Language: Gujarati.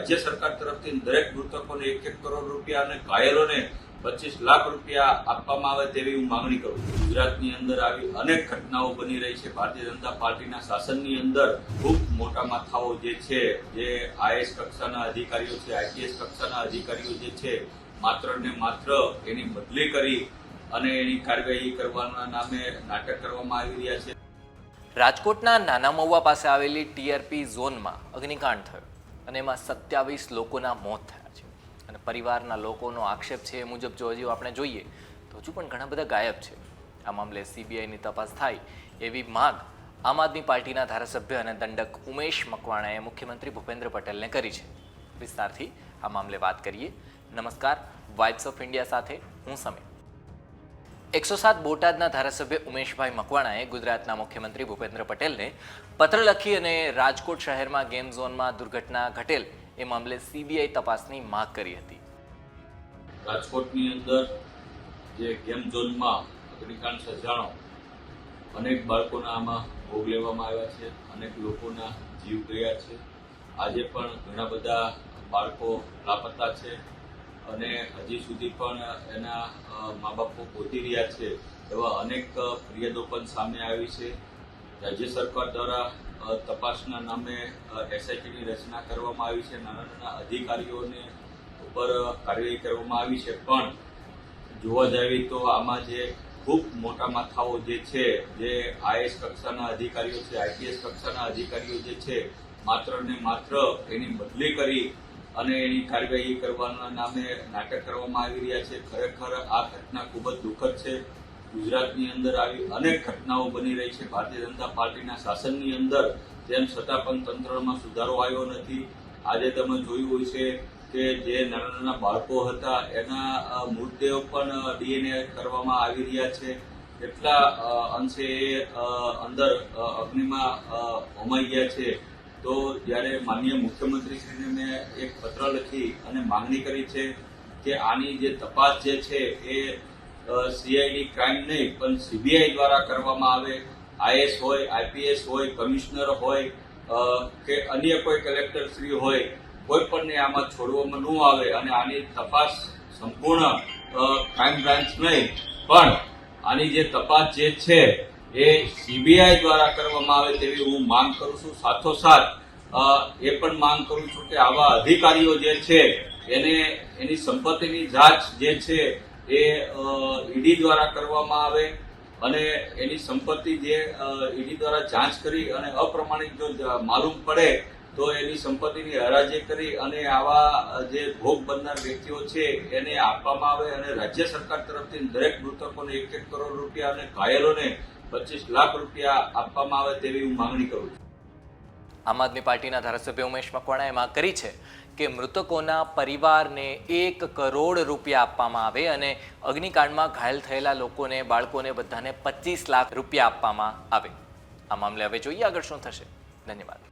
રાજ્ય સરકાર તરફથી દરેક મૃતકોને એક એક કરોડ રૂપિયા અને ઘાયલોને પચીસ લાખ રૂપિયા આપવામાં આવે તેવી હું માંગણી કરું છું. ગુજરાતની અંદર આવી અનેક ઘટનાઓ બની રહી છે. ભારતીય જનતા પાર્ટીના શાસનની અંદર ખૂબ મોટા માથાઓ જે છે, જે આઈએસ કક્ષાના અધિકારીઓ છે, આઈપીએસ કક્ષાના અધિકારીઓ જે છે, માત્ર ને માત્ર એની બદલી કરી અને એની કાર્યવાહી કરવાના નામે નાટક કરવામાં આવી રહ્યા છે. રાજકોટના નાના મહુવા પાસે આવેલી ટીઆરપી ઝોનમાં અગ્નિકાંડ થયો. અને એમાં સત્યાવીસ લોકોના મોત થયા છે. અને પરિવારના લોકોનો આક્ષેપ છે એ મુજબ જો હજી આપણે જોઈએ, તો હજુ પણ ઘણા બધા ગાયબ છે. આ મામલે સીબીઆઈની તપાસ થાય એવી માંગ આમ આદમી પાર્ટીના ધારાસભ્ય અને દંડક ઉમેશ મકવાણાએ મુખ્યમંત્રી ભૂપેન્દ્ર પટેલને કરી છે. વિસ્તારથી આ મામલે વાત કરીએ. નમસ્કાર વાઇબ્સ ઓફ ઇન્ડિયા સાથે હું સમીર. એકસો સાત બોટાદના ધારાસભ્ય ઉમેશભાઈ મકવાણાએ ગુજરાતના મુખ્યમંત્રી ભૂપેન્દ્ર પટેલને પત્ર લખી અને રાજકોટ શહેરમાં ગેમ ઝોનમાં દુર્ઘટના ઘટેલ એ મામલે સીબીઆઈ તપાસની માંગ કરી હતી. રાજકોટની અંદર જે ગેમ ઝોનમાં અગ્નિકાંડ સર્જાણો, અનેક બાળકોના આમાં ભોગ લેવામાં આવ્યા છે, અનેક લોકોના જીવ ગયા છે. આજે પણ ઘણા બધા બાળકો લાપતા છે. અને હજી સુધી પણ એના મા બાપો ગોતી રહ્યા છે એવા અનેક ફરિયાદો પણ સામે આવી છે. રાજ્ય સરકાર દ્વારા તપાસના નામે એસઆઈટીની રચના કરવામાં આવી છે. નાના નાના અધિકારીઓને ઉપર કાર્યવાહી કરવામાં આવી છે. પણ જોવા જઈએ તો આમાં જે ખૂબ મોટા માથાઓ જે છે, જે આઈએસ કક્ષાના અધિકારીઓ છે આઈપીએસ કક્ષાના અધિકારીઓ જે છે, માત્ર ને માત્ર એની બદલી કરી અને એની કાર્યવાહી કરવાના નામે નાટક કરવામાં આવી રહ્યા છે. ખરેખર આ ઘટના ખૂબ જ દુઃખદ છે. ગુજરાતની અંદર આવી અનેક ઘટનાઓ બની રહી છે. ભારતીય જનતા પાર્ટીના શાસનની અંદર તેમ છતાં પણ તંત્રમાં સુધારો આવ્યો નથી. આજે તમે જોયું હોય છે કે જે નાના નાના બાળકો હતા, એના મૃતદેહો પણ ડીએનએ કરવામાં આવી રહ્યા છે. એટલા અંશે અંદર અગ્નિમાં હોમાઈ ગયા છે. તો જ્યારે માનનીય મુખ્યમંત્રીશ્રીને મેં એક પત્ર લખી અને માંગણી કરી છે કે આની જે તપાસ જે છે એ સીઆઈડી ક્રાઇમ નહીં, પણ સીબીઆઈ દ્વારા કરવામાં આવે આઈએસ હોય આઈપીએસ હોય કમિશનર હોય કે અન્ય કોઈ કલેક્ટરશ્રી હોય, કોઈ પણને આમાં છોડવામાં ન આવે અને આની તપાસ સંપૂર્ણ ક્રાઇમ બ્રાન્ચ નહીં. પણ આની જે તપાસ જે છે એ સીબીઆઈ દ્વારા કરવામાં આવે તેવી હું માંગ કરું છું. સાથોસાથ એ પણ માંગ કરું છું કે આવા અધિકારીઓ જે છે, એને એની સંપત્તિની જાંચ જે છે એ ઈડી દ્વારા કરવામાં આવે અને એની સંપત્તિ જે ઈડી દ્વારા જાંચ કરી અને અપ્રમાણિક જો માલુમ પડે તો એની સંપત્તિની હરાજી કરી અને આવા જે ભોગ બનનાર વ્યક્તિઓ છે એને આપવામાં આવે અને રાજ્ય સરકાર તરફથી દરેક મૃતકોને એક એક કરોડ રૂપિયા અને ઘાયલોને પચીસ લાખ રૂપિયા આપવામાં આવે તેવી હું માંગણી કરું છું. આમ આદમી પાર્ટીના ધારાસભ્ય ઉમેશ મકવાણાએ માંગ કરી છે કે મૃતકોના પરિવારને એક કરોડ રૂપિયા આપવામાં આવે અને અગ્નિકાંડમાં ઘાયલ થયેલા લોકોને, બાળકોને બધાને પચીસ લાખ રૂપિયા આપવામાં આવે. આ મામલે હવે જોઈએ આગળ શું થશે. ધન્યવાદ.